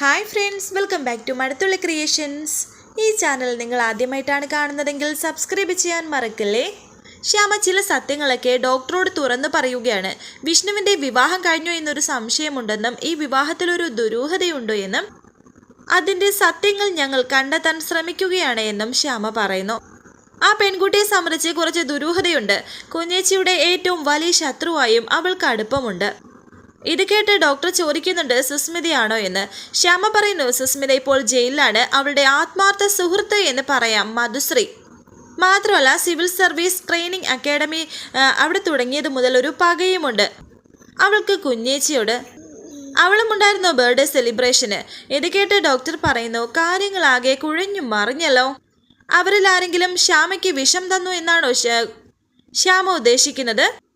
Hi friends welcome back to Mazhathulli Creations ഈ channel നിങ്ങൾ ആദ്യമായിട്ടാണ് കാണുന്നതെങ്കിൽ സബ്സ്ക്രൈബ് ചെയ്യാൻ മറക്കല്ലേ? ശ്യാമ ചില സത്യങ്ങളൊക്കെ ഡോക്ടറോട് തുറന്നു പറയുകയാണ്. വിഷ്ണുവിന്റെ വിവാഹം കഴിഞ്ഞു എന്നൊരു സംശയമുണ്ടെന്നും ഈ വിവാഹത്തിലൊരു ദുരൂഹതയുണ്ടോ എന്നും അതിന്റെ സത്യങ്ങൾ ഞങ്ങൾ കണ്ടെത്താൻ ശ്രമിക്കുകയാണ് എന്നും ശ്യാമ പറയുന്നു. ആ പെൺകുട്ടിയെ സംബന്ധിച്ച് കുറച്ച് ദുരൂഹതയുണ്ട്. കുഞ്ഞേച്ചിയുടെ ഏറ്റവും വലിയ ശത്രുവായും അവൾക്ക് അടുപ്പമുണ്ട്. ഇത് കേട്ട് ഡോക്ടർ ചോദിക്കുന്നുണ്ട് സുസ്മിതയാണോ എന്ന്? ശ്യാമ പറയുന്നു സുസ്മിത ഇപ്പോൾ ജയിലിലാണ്. അവളുടെ ആത്മാർത്ഥ സുഹൃത്ത് എന്ന് പറയാം മധുശ്രീ. മാത്രമല്ല സിവിൽ സർവീസ് ട്രെയിനിങ് അക്കാഡമി അവിടെ തുടങ്ങിയത് മുതൽ ഒരു പകയുമുണ്ട്. അവൾക്ക് കുഞ്ഞേച്ചിയോട് അവളും ഉണ്ടായിരുന്നു ബർത്ത്ഡേ സെലിബ്രേഷന്? ഇത് കേട്ട് ഡോക്ടർ പറയുന്നു കാര്യങ്ങളാകെ കുഴഞ്ഞു മറിഞ്ഞല്ലോ. അവരിൽ ആരെങ്കിലും ശ്യാമയ്ക്ക് വിഷം തന്നു എന്നാണോ ശ്യ- ശ്യാമ ഉദ്ദേശിക്കുന്നത്?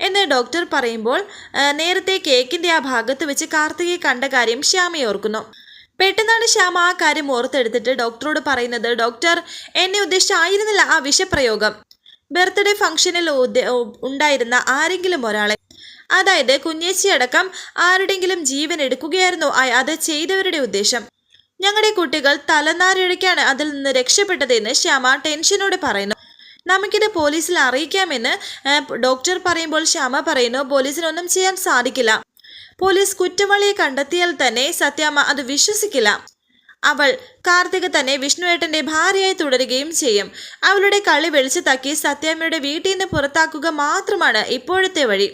എന്ന് ഡോക്ടർ പറയുമ്പോൾ നേരത്തെ കേക്കിന്റെ ആ ഭാഗത്ത് വെച്ച് കാർത്തികയെ കണ്ട കാര്യം ശ്യാമയെ ഓർക്കുന്നു. പെട്ടെന്നാണ് ശ്യാമ ആ കാര്യം ഓർത്തെടുത്തിട്ട് ഡോക്ടറോട് പറയുന്നത് ഡോക്ടർ എന്നെ ഉദ്ദേശിച്ചായിരുന്നില്ല ആ വിഷപ്രയോഗം. ബർത്ത്ഡേ ഫംഗ്ഷനിൽ ഉണ്ടായിരുന്ന ആരെങ്കിലും ഒരാളെ. അതായത് കുഞ്ഞേച്ചി അടക്കം ആരുടെങ്കിലും ജീവൻ എടുക്കുകയായിരുന്നു അത് ചെയ്തവരുടെ ഉദ്ദേശം. ഞങ്ങളുടെ കുട്ടികൾ തലനാരിഴയ്ക്കാണ് അതിൽ നിന്ന് രക്ഷപ്പെട്ടതെന്ന് ശ്യാമ ടെൻഷനോടെ പറയുന്നു. നമുക്കിത് പോലീസിൽ അറിയിക്കാമെന്ന് ഡോക്ടർ പറയുമ്പോൾ ശ്യാമ പറയുന്നു പോലീസിനൊന്നും ചെയ്യാൻ സാധിക്കില്ല. പോലീസ് കുറ്റവാളിയെ കണ്ടെത്തിയാൽ തന്നെ സത്യാമ്മ അത് വിശ്വസിക്കില്ല. അവൾ കാർത്തിക തന്നെ വിഷ്ണുവേട്ടന്റെ ഭാര്യയായി തുടരുകയും ചെയ്യും. അവളുടെ കളി വെളിച്ചത്താക്കി തക്കി സത്യാമ്മയുടെ വീട്ടിൽ നിന്ന് പുറത്താക്കുക മാത്രമാണ് ഇപ്പോഴത്തെ വഴി.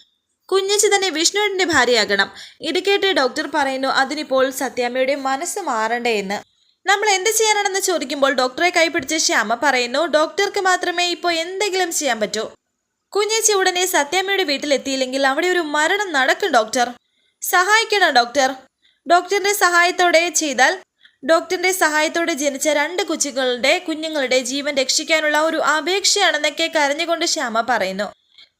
കുഞ്ഞച്ചി തന്നെ വിഷ്ണുവേട്ടന്റെ ഭാര്യയാകണം. ഇത് കേട്ട് ഡോക്ടർ പറയുന്നു അതിനിപ്പോൾ സത്യാമ്മയുടെ മനസ്സ് മാറണ്ടേ എന്ന്. നമ്മൾ എന്ത് ചെയ്യാനാണെന്ന് ചോദിക്കുമ്പോൾ ഡോക്ടറെ കൈപിടിച്ച് ശ്യാമ പറയുന്നു ഡോക്ടർക്ക് മാത്രമേ ഇപ്പോൾ എന്തെങ്കിലും ചെയ്യാൻ പറ്റൂ. കുഞ്ഞേച്ചി ഉടനെ സത്യാമ്മയുടെ വീട്ടിലെത്തിയില്ലെങ്കിൽ അവിടെ ഒരു മരണം നടക്കും ഡോക്ടർ. സഹായിക്കണം ഡോക്ടർ? ഡോക്ടറിന്റെ സഹായത്തോടെ ചെയ്താൽ ഡോക്ടറിന്റെ സഹായത്തോടെ ജനിച്ച രണ്ട് കൊച്ചുകളുടെ കുഞ്ഞുങ്ങളുടെ ജീവൻ രക്ഷിക്കാനുള്ള ഒരു അപേക്ഷയാണെന്നൊക്കെ കരഞ്ഞുകൊണ്ട് ശ്യാമ പറയുന്നു.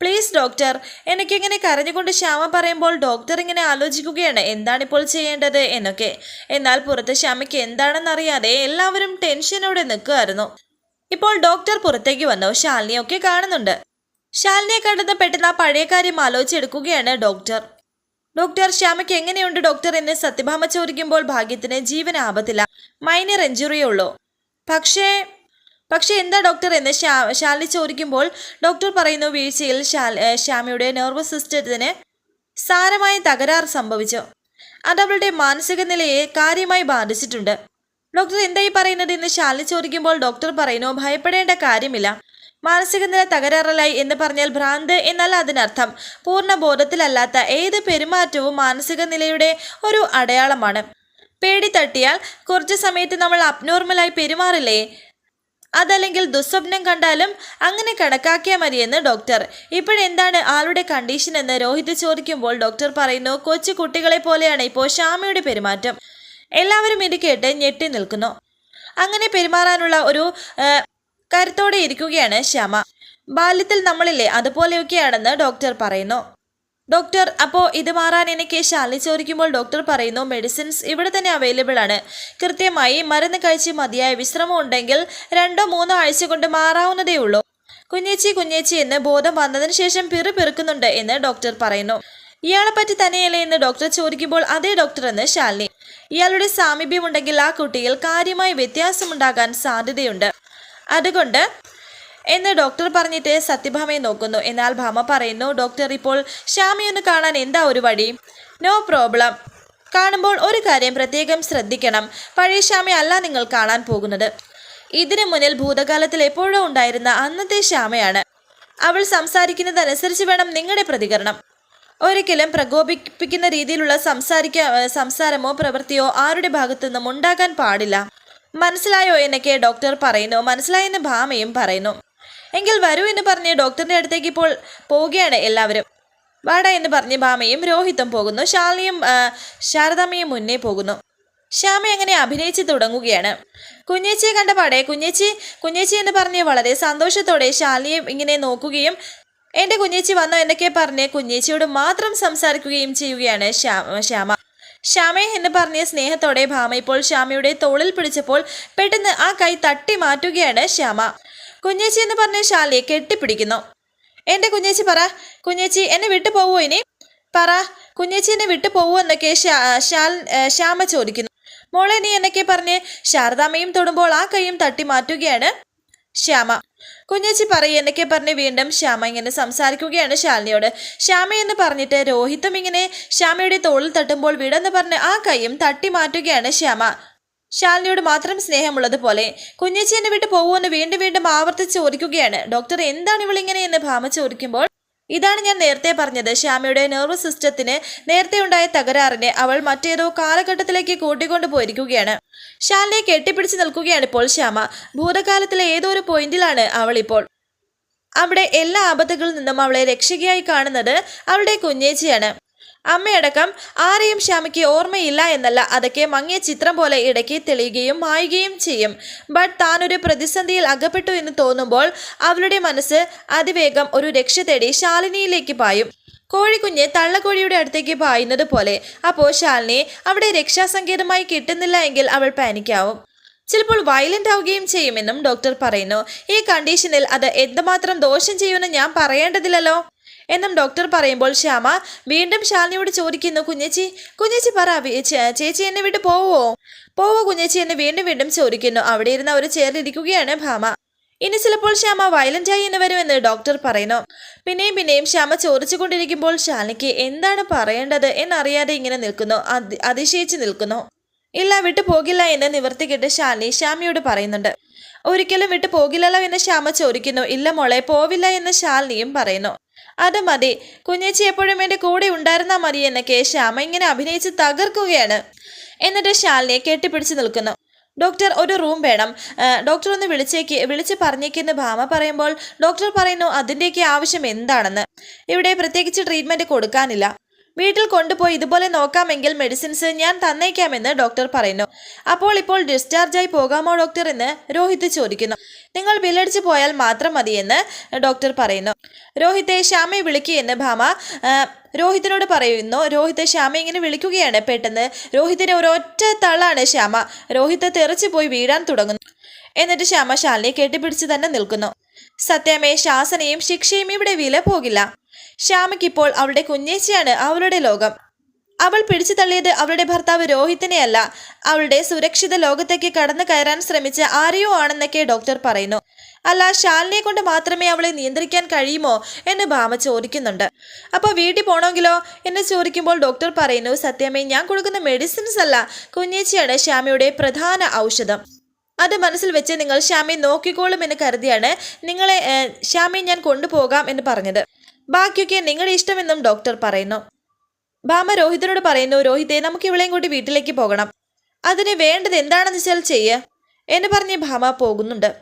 പ്ലീസ് ഡോക്ടർ എനിക്കിങ്ങനെ കരഞ്ഞുകൊണ്ട് ശ്യാമ പറയുമ്പോൾ ഡോക്ടർ ഇങ്ങനെ ആലോചിക്കുകയാണ് എന്താണിപ്പോൾ ചെയ്യേണ്ടത് എന്നൊക്കെ. എന്നാൽ പുറത്ത് ശ്യാമയ്ക്ക് എന്താണെന്നറിയാതെ എല്ലാവരും ടെൻഷനോടെ നിൽക്കുമായിരുന്നു ഇപ്പോൾ ഡോക്ടർ പുറത്തേക്ക് വന്നു ശാലിനിയൊക്കെ കാണുന്നുണ്ട്. ശാലിനിയെ കണ്ടത് പെട്ടെന്ന് ആ പഴയ കാര്യം ആലോചിച്ചെടുക്കുകയാണ് ഡോക്ടർ. ഡോക്ടർ ശ്യാമയ്ക്ക് എങ്ങനെയുണ്ട് ഡോക്ടർ എന്ന് സത്യഭാമ ചോദിക്കുമ്പോൾ ഭാഗ്യത്തിന് ജീവൻ മൈനർ ഇഞ്ചുറിയേ ഉള്ളൂ. പക്ഷേ പക്ഷേ എന്താ ഡോക്ടർ എന്ന് ശ്യാ ശാലിനി ചോദിക്കുമ്പോൾ ഡോക്ടർ പറയുന്നു വീഴ്ചയിൽ ശാമിയുടെ നെർവസ് സിസ്റ്റത്തിന് സാരമായ തകരാർ സംഭവിച്ചു. അത് അവളുടെ മാനസിക നിലയെ കാര്യമായി ബാധിച്ചിട്ടുണ്ട്. ഡോക്ടർ എന്തായി പറയുന്നത് എന്ന് ശാലിനി ചോദിക്കുമ്പോൾ ഡോക്ടർ പറയുന്നു ഭയപ്പെടേണ്ട കാര്യമില്ല. മാനസിക നില തകരാറിലായി എന്ന് പറഞ്ഞാൽ ഭ്രാന്ത് എന്നാൽ അതിനർത്ഥം. പൂർണ ബോധത്തിലല്ലാത്ത ഏത് പെരുമാറ്റവും മാനസിക നിലയുടെ ഒരു അടയാളമാണ്. പേടി തട്ടിയാൽ കുറച്ച് സമയത്ത് നമ്മൾ അബ്നോർമലായി പെരുമാറില്ലേ? അതല്ലെങ്കിൽ ദുസ്വപ്നം കണ്ടാലും അങ്ങനെ കണക്കാക്കിയാൽ മതിയെന്ന് ഡോക്ടർ. ഇപ്പോഴെന്താണ് ആളുടെ കണ്ടീഷൻ എന്ന് രോഹിത് ചോദിക്കുമ്പോൾ ഡോക്ടർ പറയുന്നു കൊച്ചു കുട്ടികളെ പോലെയാണ് ഇപ്പോൾ ശ്യാമയുടെ പെരുമാറ്റം. എല്ലാവരും ഇത് കേട്ട് ഞെട്ടി നിൽക്കുന്നു. അങ്ങനെ പെരുമാറാനുള്ള ഒരു കരുത്തോടെ ഇരിക്കുകയാണ് ശ്യാമ. ബാല്യത്തിൽ നമ്മളില്ലേ അതുപോലെയൊക്കെയാണെന്ന് ഡോക്ടർ പറയുന്നു. ഡോക്ടർ അപ്പോൾ ഇത് മാറാൻ എനിക്ക് ശാലി ചോദിക്കുമ്പോൾ ഡോക്ടർ പറയുന്നു മെഡിസിൻസ് ഇവിടെ തന്നെ അവൈലബിൾ ആണ്. കൃത്യമായി മരുന്ന് കഴിച്ച് മതിയായ വിശ്രമം ഉണ്ടെങ്കിൽ രണ്ടോ മൂന്നോ ആഴ്ച കൊണ്ട് മാറാവുന്നതേ ഉള്ളൂ. കുഞ്ഞേച്ചി കുഞ്ഞേച്ചി എന്ന് ബോധം വന്നതിന് ശേഷം പിറു പിറുക്കുന്നുണ്ട് എന്ന് ഡോക്ടർ പറയുന്നു. ഇയാളെ പറ്റി തന്നെയല്ലേ എന്ന് ഡോക്ടർ ചോദിക്കുമ്പോൾ അതേ ഡോക്ടർ എന്ന് ശാലിനി. ഇയാളുടെ സാമീപ്യമുണ്ടെങ്കിൽ ആ കുട്ടിയിൽ കാര്യമായ വ്യത്യാസമുണ്ടാകാൻ സാധ്യതയുണ്ട്. അതുകൊണ്ട് എന്ന് ഡോക്ടർ പറഞ്ഞിട്ട് സത്യഭാമയെ നോക്കുന്നു. എന്നാൽ ഭാമ പറയുന്നു ഡോക്ടർ ഇപ്പോൾ ശ്യാമിയൊന്ന് കാണാൻ എന്താ ഒരു വഴി? No problem. കാണുമ്പോൾ ഒരു കാര്യം പ്രത്യേകം ശ്രദ്ധിക്കണം. പഴയ ശ്യാമി അല്ല നിങ്ങൾ കാണാൻ പോകുന്നത്. ഇതിനു മുന്നിൽ ഭൂതകാലത്തിൽ എപ്പോഴും ഉണ്ടായിരുന്ന അന്നത്തെ ശ്യാമയാണ്. അവൾ സംസാരിക്കുന്നതനുസരിച്ച് വേണം നിങ്ങളുടെ പ്രതികരണം. ഒരിക്കലും പ്രകോപിപ്പിക്കുന്ന രീതിയിലുള്ള സംസാരിക്ക സംസാരമോ പ്രവൃത്തിയോ ആരുടെ ഭാഗത്തു നിന്നും ഉണ്ടാകാൻ പാടില്ല. മനസ്സിലായോ? എന്നൊക്കെ ഡോക്ടർ പറയുന്നു. മനസ്സിലായെന്ന് ഭാമയും പറയുന്നു. എങ്കിൽ വരൂ എന്ന് പറഞ്ഞ് ഡോക്ടറിന്റെ അടുത്തേക്ക് ഇപ്പോൾ പോവുകയാണ് എല്ലാവരും. വാട എന്ന് പറഞ്ഞ് ഭാമയും രോഹിത്തും പോകുന്നു. ശാലിനിയും ശാരദാമ്മയും മുന്നേ പോകുന്നു. ശ്യാമ അങ്ങനെ അഭിനയിച്ച് തുടങ്ങുകയാണ്? കുഞ്ഞേച്ചിയെ കണ്ട പാടെ കുഞ്ഞേച്ചി കുഞ്ഞേച്ചി എന്ന് പറഞ്ഞ് വളരെ സന്തോഷത്തോടെ ശാലിനിയെ ഇങ്ങനെ നോക്കുകയും എന്റെ കുഞ്ഞേച്ചി വന്നോ എന്നൊക്കെ പറഞ്ഞ് കുഞ്ഞേച്ചിയോട് മാത്രം സംസാരിക്കുകയും ചെയ്യുകയാണ് ശ്യാമ. ശ്യാമേ എന്ന് പറഞ്ഞ സ്നേഹത്തോടെ ഭാമ ഇപ്പോൾ ശ്യാമയുടെ തോളിൽ പിടിച്ചപ്പോൾ പെട്ടെന്ന് ആ കൈ തട്ടി മാറ്റുകയാണ് ശ്യാമ. കുഞ്ഞേച്ചി എന്ന് പറഞ്ഞ ശാലിയെ കെട്ടിപ്പിടിക്കുന്നു. എന്റെ കുഞ്ഞേച്ചി പറ കുഞ്ഞേച്ചി എന്നെ വിട്ടു പോവോ ഇനി? പറ കുഞ്ഞേച്ചി എന്നെ വിട്ടു പോവോ എന്നൊക്കെ ശാൽ ശ്യാമ ചോദിക്കുന്നു. മോളെ നീ എന്നൊക്കെ പറഞ്ഞ് ശാരദാമ്മയും തൊടുമ്പോൾ ആ കൈയും തട്ടി മാറ്റുകയാണ്? ശ്യാമ. കുഞ്ഞേച്ചി പറയും എന്നൊക്കെ പറഞ്ഞ് വീണ്ടും ശ്യാമ ഇങ്ങനെ സംസാരിക്കുകയാണ് ശാലിനിയോട്. ശ്യാമ എന്ന് പറഞ്ഞിട്ട് രോഹിത്തും ഇങ്ങനെ ശ്യാമയുടെ തോളിൽ തട്ടുമ്പോൾ വിടെന്ന് പറഞ്ഞ് ആ കൈയും തട്ടി മാറ്റുകയാണ് ശ്യാമ. ശാലിനിയോട് മാത്രം സ്നേഹമുള്ളതുപോലെ കുഞ്ഞേച്ചി എന്നെ വിട്ട് പോകുമെന്ന് വീണ്ടും വീണ്ടും ആവർത്തിച്ച് ചോദിക്കുകയാണ്. ഡോക്ടർ എന്താണ് ഇവളിങ്ങനെയെന്ന് ഭാമ ചോദിക്കുമ്പോൾ ഇതാണ് ഞാൻ നേരത്തെ പറഞ്ഞത്. ശ്യാമയുടെ നെർവസ് സിസ്റ്റത്തിന് നേരത്തെ ഉണ്ടായ തകരാറിനെ അവൾ മറ്റേതോ കാലഘട്ടത്തിലേക്ക് കൂട്ടിക്കൊണ്ടു പോയിരിക്കുകയാണ്. ശാലിനെ കെട്ടിപ്പിടിച്ച് നിൽക്കുകയാണ് ഇപ്പോൾ ശ്യാമ. ഭൂതകാലത്തിലെ ഏതോ ഒരു പോയിന്റിലാണ് അവൾ ഇപ്പോൾ? അവിടെ എല്ലാ ആപത്തുകളിൽ നിന്നും അവളെ രക്ഷകയായി കാണുന്നത് അവളുടെ കുഞ്ഞേച്ചിയാണ്. അമ്മയടക്കം ആരെയും ശ്യാമയ്ക്ക് ഓർമ്മയില്ല എന്നല്ല. അതൊക്കെ മങ്ങിയ ചിത്രം പോലെ ഇടയ്ക്ക് തെളിയുകയും മായുകയും ചെയ്യും. ബട്ട് താനൊരു പ്രതിസന്ധിയിൽ അകപ്പെട്ടു എന്ന് തോന്നുമ്പോൾ അവളുടെ മനസ്സ് അതിവേഗം ഒരു രക്ഷ തേടി ശാലിനിയിലേക്ക് പായും. കോഴിക്കുഞ്ഞ് തള്ളക്കോഴിയുടെ അടുത്തേക്ക് പായുന്നത് പോലെ. അപ്പോൾ ശാലിനി അവിടെ രക്ഷാസങ്കേതമായി കിട്ടുന്നില്ല എങ്കിൽ അവൾ പാനിക്കാവും. ചിലപ്പോൾ വയലന്റ് ആവുകയും ചെയ്യുമെന്നും ഡോക്ടർ പറയുന്നു. ഈ കണ്ടീഷനിൽ അത് എന്തുമാത്രം ദോഷം ചെയ്യുമെന്ന് ഞാൻ പറയേണ്ടതില്ലല്ലോ. എന്നും ഡോക്ടർ പറയുമ്പോൾ ശ്യാമ വീണ്ടും ശാലിനിയോട് ചോദിക്കുന്നു കുഞ്ഞേച്ചി കുഞ്ഞേച്ചി പറ ചേച്ചി എന്നെ വിട്ട് പോവോ? പോവോ കുഞ്ഞേച്ചി എന്നെ വീണ്ടും വീണ്ടും ചോദിക്കുന്നു. അവിടെ ഇരുന്ന് അവർ ചേർന്നിരിക്കുകയാണ് ഭാമ. ഇനി ചിലപ്പോൾ ശ്യാമ വയലന്റ് ആയി എന്ന് വരുമെന്ന് ഡോക്ടർ പറയുന്നു. പിന്നെയും പിന്നെയും ശ്യാമ ചോദിച്ചുകൊണ്ടിരിക്കുമ്പോൾ ശാലിനിക്ക് എന്താണ് പറയേണ്ടത് എന്നറിയാതെ ഇങ്ങനെ നിൽക്കുന്നു. അതിശയിച്ച് നിൽക്കുന്നു. ഇല്ല വിട്ടു പോകില്ല എന്ന് നിവർത്തിക്കിട്ട് ശാലിനി ശ്യാമയോട് പറയുന്നുണ്ട്. ഒരിക്കലും വിട്ടു പോകില്ലല്ലോ എന്ന് ശ്യാമ ചോദിക്കുന്നു. ഇല്ല മോളെ പോവില്ല എന്ന് ശാലിനിയും പറയുന്നു. അത് മതി. കുഞ്ഞേച്ചി എപ്പോഴും എന്റെ കൂടെ ഉണ്ടായിരുന്നാൽ മതി എന്നൊക്കെ ശ്യാമ ഇങ്ങനെ അഭിനയിച്ച് തകർക്കുകയാണ്. എന്നിട്ട് ശാലിനിയെ കെട്ടിപ്പിടിച്ച് നിൽക്കുന്നു. ഡോക്ടർ ഒരു റൂം വേണം. ഡോക്ടർ ഒന്ന് വിളിച്ചേക്ക് വിളിച്ച് പറഞ്ഞേക്കെന്ന് ഭാമ പറയുമ്പോൾ ഡോക്ടർ പറയുന്നു അതിന്റെയൊക്കെ ആവശ്യം എന്താണെന്ന്. ഇവിടെ പ്രത്യേകിച്ച് ട്രീറ്റ്മെന്റ് കൊടുക്കാനില്ല. വീട്ടിൽ കൊണ്ടുപോയി ഇതുപോലെ നോക്കാമെങ്കിൽ മെഡിസിൻസ് ഞാൻ തന്നേക്കാമെന്ന് ഡോക്ടർ പറയുന്നു. അപ്പോൾ ഇപ്പോൾ ഡിസ്ചാർജായി പോകാമോ ഡോക്ടർ എന്ന് രോഹിത് ചോദിക്കുന്നു. നിങ്ങൾ ബില്ലടിച്ചു പോയാൽ മാത്രം മതിയെന്ന് ഡോക്ടർ പറയുന്നു. രോഹിത്തെ ശ്യാമയെ വിളിക്കുകയെന്ന് ഭാമ രോഹിത്തിനോട് പറയുന്നു. രോഹിത് ശ്യാമ ഇങ്ങനെ വിളിക്കുകയാണ് പെട്ടെന്ന്. രോഹിത്തിന് ഒരൊറ്റ തള്ളാണ് ശ്യാമ. രോഹിത്ത് തെറിച്ചു പോയി വീഴാൻ തുടങ്ങുന്നു. എന്നിട്ട് ശ്യാമ ശാലിനെ കെട്ടിപ്പിടിച്ച് തന്നെ നിൽക്കുന്നു. സത്യമേ ശാസനയും ശിക്ഷയും ഇവിടെ വില പോകില്ല. ശ്യാമയ്ക്കിപ്പോൾ അവളുടെ കുഞ്ഞേച്ചിയാണ് അവളുടെ ലോകം. അവൾ പിടിച്ചു തള്ളിയത് അവളുടെ ഭർത്താവ് രോഹിത്തിനെയല്ല. അവളുടെ സുരക്ഷിത ലോകത്തേക്ക് കടന്നു കയറാൻ ശ്രമിച്ച ആരെയോ ആണെന്നൊക്കെ ഡോക്ടർ പറയുന്നു. അല്ല ശാലിനെ കൊണ്ട് മാത്രമേ അവളെ നിയന്ത്രിക്കാൻ കഴിയുമോ എന്ന് ഭാമ ചോദിക്കുന്നുണ്ട്. അപ്പോൾ വീട്ടിൽ പോണമെങ്കിലോ എന്ന് ചോദിക്കുമ്പോൾ ഡോക്ടർ പറയുന്നു സത്യമേ ഞാൻ കൊടുക്കുന്ന മെഡിസിൻസ് അല്ല കുഞ്ഞേച്ചിയാണ് ശ്യാമയുടെ പ്രധാന ഔഷധം. അത് മനസ്സിൽ വെച്ച് നിങ്ങൾ ശ്യാമയെ നോക്കിക്കോളും എന്ന് കരുതിയാണ് നിങ്ങളെ ശ്യാമയെ ഞാൻ കൊണ്ടുപോകാം എന്ന് പറഞ്ഞത്. ബാക്കിയൊക്കെ നിങ്ങളുടെ ഇഷ്ടമെന്നും ഡോക്ടർ പറയുന്നു. ഭാമ രോഹിതനോട് പറയുന്നു രോഹിതേ നമുക്ക് ഇവളെയും കൂടി വീട്ടിലേക്ക് പോകണം. അതിന് വേണ്ടത് എന്താണെന്ന് വെച്ചാൽ ചെയ്യ എന്ന് പറഞ്ഞ് ഭാമ പോകുന്നുണ്ട്.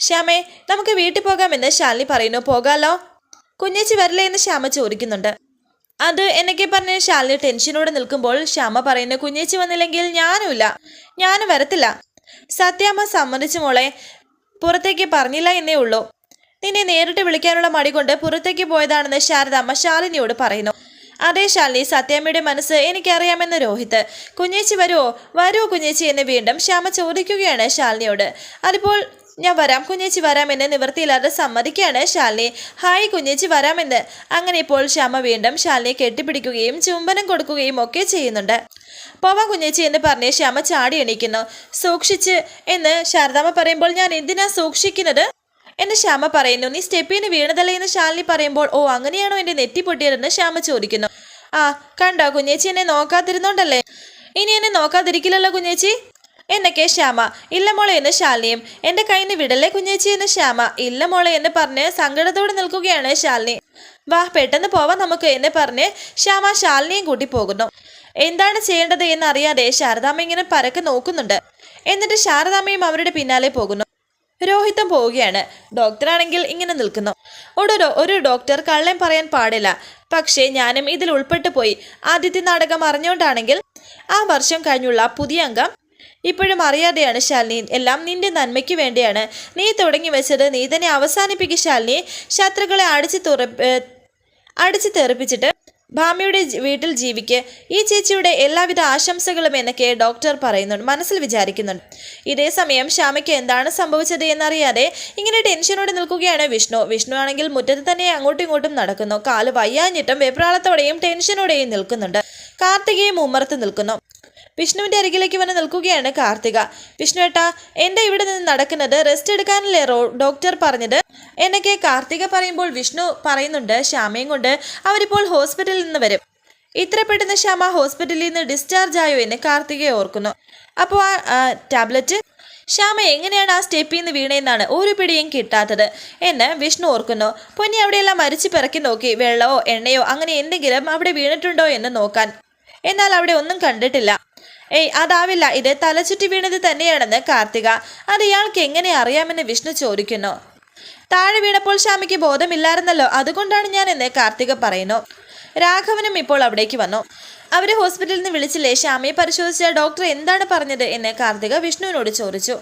ശ്യാമേ നമുക്ക് വീട്ടിൽ പോകാമെന്ന് ശാലിനി പറയുന്നു. പോകാലോ? കുഞ്ഞേച്ചി വരില്ലേ? എന്ന് ശ്യാമ ചോദിക്കുന്നുണ്ട്. അത് എന്നൊക്കെ പറഞ്ഞ് ശാലിനി ടെൻഷനോടെ നിൽക്കുമ്പോൾ ശ്യാമ പറയുന്നു കുഞ്ഞേച്ചി വന്നില്ലെങ്കിൽ ഞാനുമില്ല ഞാനും വരത്തില്ല. സത്യാമ്മ സമ്മതിച്ചു മോളെ. പുറത്തേക്ക് പറഞ്ഞില്ല എന്നേ ഉള്ളൂ. നിന്നെ നേരിട്ട് വിളിക്കാനുള്ള മടി കൊണ്ട് പുറത്തേക്ക് പോയതാണെന്ന് ശാരദാമ്മ ശാലിനിയോട് പറയുന്നു. അതേ ശാലിനി സത്യാമ്മയുടെ മനസ്സ് എനിക്കറിയാമെന്ന് രോഹിത്. കുഞ്ഞേച്ചി വരുമോ വരുമോ കുഞ്ഞേച്ചി? എന്ന് വീണ്ടും ശ്യാമ ചോദിക്കുകയാണ് ശാലിനിയോട്. അതിപ്പോൾ ഞാൻ വരാം. കുഞ്ഞേച്ചി വരാമെന്ന് നിവൃത്തിയില്ലാതെ സമ്മതിക്കുകയാണ് ശാലിനി. ഹായ് കുഞ്ഞേച്ചി വരാമെന്ന് അങ്ങനെ ഇപ്പോൾ ശ്യാമ വീണ്ടും ശാലിനിയെ കെട്ടിപ്പിടിക്കുകയും ചുംബനം കൊടുക്കുകയും ഒക്കെ ചെയ്യുന്നുണ്ട്. പോവാം കുഞ്ഞേച്ചി എന്ന് പറഞ്ഞ് ശ്യാമ ചാടി എണീക്കുന്നു. സൂക്ഷിച്ച് എന്ന് ശാരദാമ്മ പറയുമ്പോൾ ഞാൻ എന്തിനാ സൂക്ഷിക്കുന്നത്? എന്ന് ശ്യാമ പറയുന്നു. നീ സ്റ്റെപ്പിന് വീണതല്ലേ എന്ന് ശാലിനി പറയുമ്പോൾ ഓ അങ്ങനെയാണോ എന്റെ നെറ്റി പൊട്ടിയതെന്ന് ശ്യാമ ചോദിക്കുന്നു. ആ കണ്ടോ കുഞ്ഞേച്ചി എന്നെ നോക്കാതിരുന്നോണ്ടല്ലേ? ഇനി എന്നെ നോക്കാതിരിക്കില്ലല്ലോ കുഞ്ഞേച്ചി? എന്നൊക്കെ ശ്യാമ ഇല്ല മോളെ എന്ന് ശാലിനിയും എന്റെ നിന്ന് വിടല്ലേ കുഞ്ഞേച്ചി എന്ന് ശ്യാമ ഇല്ല മോളെ എന്ന് പറഞ്ഞ് സങ്കടത്തോടെ നിൽക്കുകയാണ് ശാലിനി. വാ പെട്ടെന്ന് പോവാം നമുക്ക് എന്ന് പറഞ്ഞ് ശ്യാമ ശാലിനിയും കൂട്ടി പോകുന്നു. എന്താണ് ചെയ്യേണ്ടത് എന്നറിയാതെ ശാരദാമ്മ ഇങ്ങനെ പരക്കെ നോക്കുന്നുണ്ട്. എന്നിട്ട് ശാരദാമ്മയും അവരുടെ പിന്നാലെ പോകുന്നു. രോഹിതം പോവുകയാണ്. ഡോക്ടറാണെങ്കിൽ ഇങ്ങനെ നിൽക്കുന്നു. ഒരു ഒരു ഡോക്ടർ കള്ളം പറയാൻ പാടില്ല. പക്ഷേ ഞാനും ഇതിൽ ഉൾപ്പെട്ടു പോയി. ആദ്യത്തെ നാടകം അറിഞ്ഞുകൊണ്ടാണെങ്കിൽ ആ വർഷം കഴിഞ്ഞുള്ള പുതിയ അംഗം ഇപ്പോഴും അറിയാതെയാണ് ശാലിനി. എല്ലാം നിന്റെ നന്മയ്ക്ക് വേണ്ടിയാണ്. നീ തുടങ്ങി വെച്ചത് നീ തന്നെ അവസാനിപ്പിക്കുക ശാലിനി. ശത്രുക്കളെ അടിച്ചു തുറ അടിച്ചു തെറിപ്പിച്ചിട്ട് ഭാമിയുടെ വീട്ടിൽ ജീവിക്ക് ഈ ചേച്ചിയുടെ എല്ലാവിധ ആശംസകളും എന്നൊക്കെ ഡോക്ടർ പറയുന്നുണ്ട് മനസ്സിൽ വിചാരിക്കുന്നുണ്ട്. ഇതേ സമയം ശ്യാമയ്ക്ക് എന്താണ് സംഭവിച്ചത് എന്നറിയാതെ ഇങ്ങനെ ടെൻഷനോടെ നിൽക്കുകയാണ് വിഷ്ണു. വിഷ്ണു ആണെങ്കിൽ മുറ്റത്ത് തന്നെ അങ്ങോട്ടും ഇങ്ങോട്ടും നടക്കുന്നു. കാൽ വയ്യാഞ്ഞിട്ടും വെപ്രാളത്തോടെയും ടെൻഷനോടെയും നിൽക്കുന്നുണ്ട്. കാർത്തികയും ഉമ്മർത്ത് നിൽക്കുന്നു. വിഷ്ണുവിന്റെ അരികിലേക്ക് വന്ന് നിൽക്കുകയാണ് കാർത്തിക. വിഷ്ണു ഏട്ടാ എന്റെ ഇവിടെ നിന്ന് നടക്കുന്നത്? റെസ്റ്റ് എടുക്കാനല്ലേ ഡോക്ടർ പറഞ്ഞത്? എന്നൊക്കെ കാർത്തിക പറയുമ്പോൾ വിഷ്ണു പറയുന്നുണ്ട് ശ്യാമയും കൊണ്ട് അവരിപ്പോൾ ഹോസ്പിറ്റലിൽ നിന്ന് വരും. ഇത്ര പെട്ടെന്ന് ശ്യാമ ഹോസ്പിറ്റലിൽ നിന്ന് ഡിസ്ചാർജ് ആയോ എന്ന് കാർത്തികയെ ഓർക്കുന്നു. അപ്പോൾ ആ ടാബ്ലറ്റ് ശ്യാമ എങ്ങനെയാണ് ആ സ്റ്റെപ്പിൽ നിന്ന് വീണേന്നാണ് ഒരു പിടിയും കിട്ടാത്തത് എന്ന് വിഷ്ണു ഓർക്കുന്നു. പൊന്നി അവിടെയെല്ലാം മരിച്ചു പിറക്കി നോക്കി. വെള്ളമോ എണ്ണയോ അങ്ങനെ എന്തെങ്കിലും അവിടെ വീണിട്ടുണ്ടോ എന്ന് നോക്കാൻ എന്നാൽ അവിടെ ഒന്നും കണ്ടിട്ടില്ല. ഏയ് അതാവില്ല. ഇത് തലചുറ്റി വീണത് തന്നെയാണെന്ന് കാർത്തിക. അത് ഇയാൾക്ക് എങ്ങനെ അറിയാമെന്ന് വിഷ്ണു ചോദിക്കുന്നു. താഴെ വീണപ്പോൾ ശ്യാമയ്ക്ക് ബോധമില്ലായിരുന്നല്ലോ. അതുകൊണ്ടാണ് ഞാൻ എന്ന് കാർത്തിക പറയുന്നു. രാഘവനും ഇപ്പോൾ അവിടേക്ക് വന്നു. അവരെ ഹോസ്പിറ്റലിൽ നിന്ന് വിളിച്ചില്ലേ? ശ്യാമയെ പരിശോധിച്ച ഡോക്ടർ എന്താണ് പറഞ്ഞത് എന്ന് കാർത്തിക വിഷ്ണുവിനോട് ചോദിച്ചു.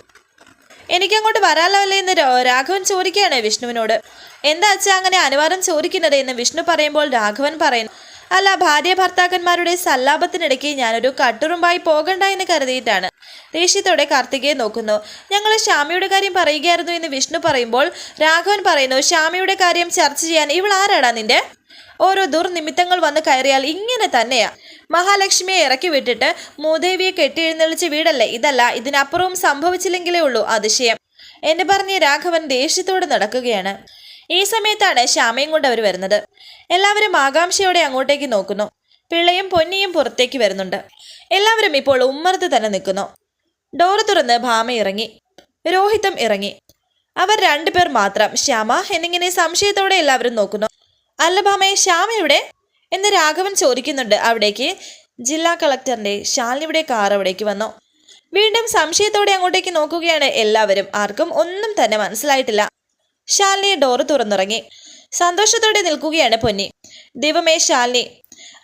എനിക്കങ്ങോട്ട് വരാലോ അല്ലേ എന്ന് രാഘവൻ ചോദിക്കുകയാണ് വിഷ്ണുവിനോട്. എന്താ അച്ഛാ അങ്ങനെ അനുവാദം ചോദിക്കുന്നത് എന്ന് വിഷ്ണു പറയുമ്പോൾ രാഘവൻ പറയുന്നു. അല്ല ഭാര്യ ഭർത്താക്കന്മാരുടെ സല്ലാപത്തിനിടയ്ക്ക് ഞാനൊരു കട്ടുറുമ്പായി പോകണ്ട എന്ന് കരുതിയിട്ടാണ്. ദേഷ്യത്തോടെ കാർത്തികയെ നോക്കുന്നു. ഞങ്ങൾ ശ്യാമയുടെ കാര്യം പറയുകയായിരുന്നു എന്ന് വിഷ്ണു പറയുമ്പോൾ രാഘവൻ പറയുന്നു ശ്യാമയുടെ കാര്യം ചർച്ച ചെയ്യാൻ ഇവൾ ആരാടാ നിന്റെ? ഓരോ ദുർനിമിത്തങ്ങൾ വന്ന് കയറിയാൽ ഇങ്ങനെ തന്നെയാ. മഹാലക്ഷ്മിയെ ഇറക്കി വിട്ടിട്ട് മൂദേവിയെ കെട്ടിയെഴുന്നള്ളിച്ച വീടല്ലേ? ഇതല്ല ഇതിനപ്പുറവും സംഭവിച്ചില്ലെങ്കിലേ ഉള്ളൂ അതിശയം. എന്ന് പറഞ്ഞ് രാഘവൻ ദേഷ്യത്തോടെ നടക്കുകയാണ്. ഈ സമയത്താണ് ശ്യാമയും കൊണ്ട് അവർ വരുന്നത്. എല്ലാവരും ആകാംക്ഷയോടെ അങ്ങോട്ടേക്ക് നോക്കുന്നു. പിള്ളയും പൊന്നിയും പുറത്തേക്ക് വരുന്നുണ്ട്. എല്ലാവരും ഇപ്പോൾ ഉമ്മറത്ത് തന്നെ നിൽക്കുന്നു. ഡോറ് തുറന്ന് ഭാമ ഇറങ്ങി. രോഹിതം ഇറങ്ങി. അവർ രണ്ടുപേർ മാത്രം. ശ്യാമ എന്നിങ്ങനെ സംശയത്തോടെ എല്ലാവരും നോക്കുന്നു. അല്ല ഭാമയെ ശ്യാമ ഇവിടെ എന്ന് രാഘവൻ ചോദിക്കുന്നുണ്ട്. അവിടേക്ക് ജില്ലാ കളക്ടറിന്റെ ശാലിനിയുടെ കാർ അവിടേക്ക് വന്നു. വീണ്ടും സംശയത്തോടെ അങ്ങോട്ടേക്ക് നോക്കുകയാണ് എല്ലാവരും. ആർക്കും ഒന്നും തന്നെ മനസ്സിലായിട്ടില്ല. ശാലിനി ഡോറ് തുറന്നിറങ്ങി. സന്തോഷത്തോടെ നിൽക്കുകയാണ് പൊന്നി. ദൈവമേ ശാലിനി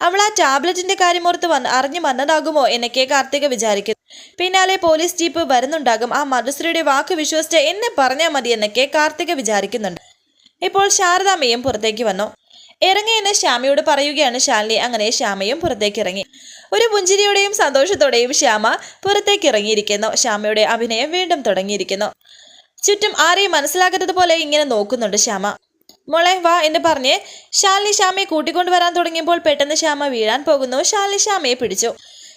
അവൾ ആ ടാബ്ലറ്റിന്റെ കാര്യം ഓർത്ത് വന്ന് അറിഞ്ഞു വന്നതാകുമോ എന്നൊക്കെ കാർത്തിക വിചാരിക്കുന്നു. പിന്നാലെ പോലീസ് ജീപ്പ് വരുന്നുണ്ടാകും. ആ മധുശ്രീയുടെ വാക്ക് വിശ്വസിച്ച് എന്നെ പറഞ്ഞാൽ മതി എന്നൊക്കെ കാർത്തിക വിചാരിക്കുന്നുണ്ട്. ഇപ്പോൾ ശാരദാമയും പുറത്തേക്ക് വന്നു. ഇറങ്ങി എന്ന് ശ്യാമയോട് പറയുകയാണ് ശാലിനി അങ്ങനെ ശ്യാമയും പുറത്തേക്ക് ഇറങ്ങി. ഒരു പുഞ്ചിരിയോടെയും സന്തോഷത്തോടെയും ശ്യാമ പുറത്തേക്ക് ഇറങ്ങിയിരിക്കുന്നു. ശ്യാമയുടെ അഭിനയം വീണ്ടും തുടങ്ങിയിരിക്കുന്നു. ചുറ്റും ആരെയും മനസ്സിലാക്കാത്തതുപോലെ ഇങ്ങനെ നോക്കുന്നുണ്ട് ശ്യാമ. മോളെ വാ എന്ന് പറഞ്ഞ് ശാലിനി ശ്യാമയെ കൂട്ടിക്കൊണ്ടു വരാൻ തുടങ്ങിയപ്പോൾ പെട്ടെന്ന് ശ്യാമ വീഴാൻ പോകുന്നു. ശാലിനി ശ്യാമയെ പിടിച്ചു.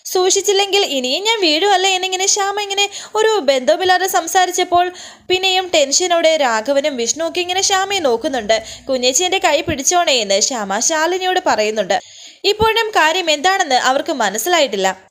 സൂക്ഷിച്ചില്ലെങ്കിൽ ഇനിയും ഞാൻ വീഴുമല്ല എന്നിങ്ങനെ ശ്യാമ ഇങ്ങനെ ഒരു ബന്ധവുമില്ലാതെ സംസാരിച്ചപ്പോൾ പിന്നെയും ടെൻഷനോടെ രാഘവനും വിഷ്ണുവൊക്കെ ഇങ്ങനെ ശ്യാമയെ നോക്കുന്നുണ്ട്. കുഞ്ഞേച്ചി എന്റെ കൈ പിടിച്ചോണേ എന്ന് ശ്യാമ ശാലിനിയോട് പറയുന്നുണ്ട്. ഇപ്പോഴും കാര്യം എന്താണെന്ന് അവർക്ക് മനസ്സിലായിട്ടില്ല.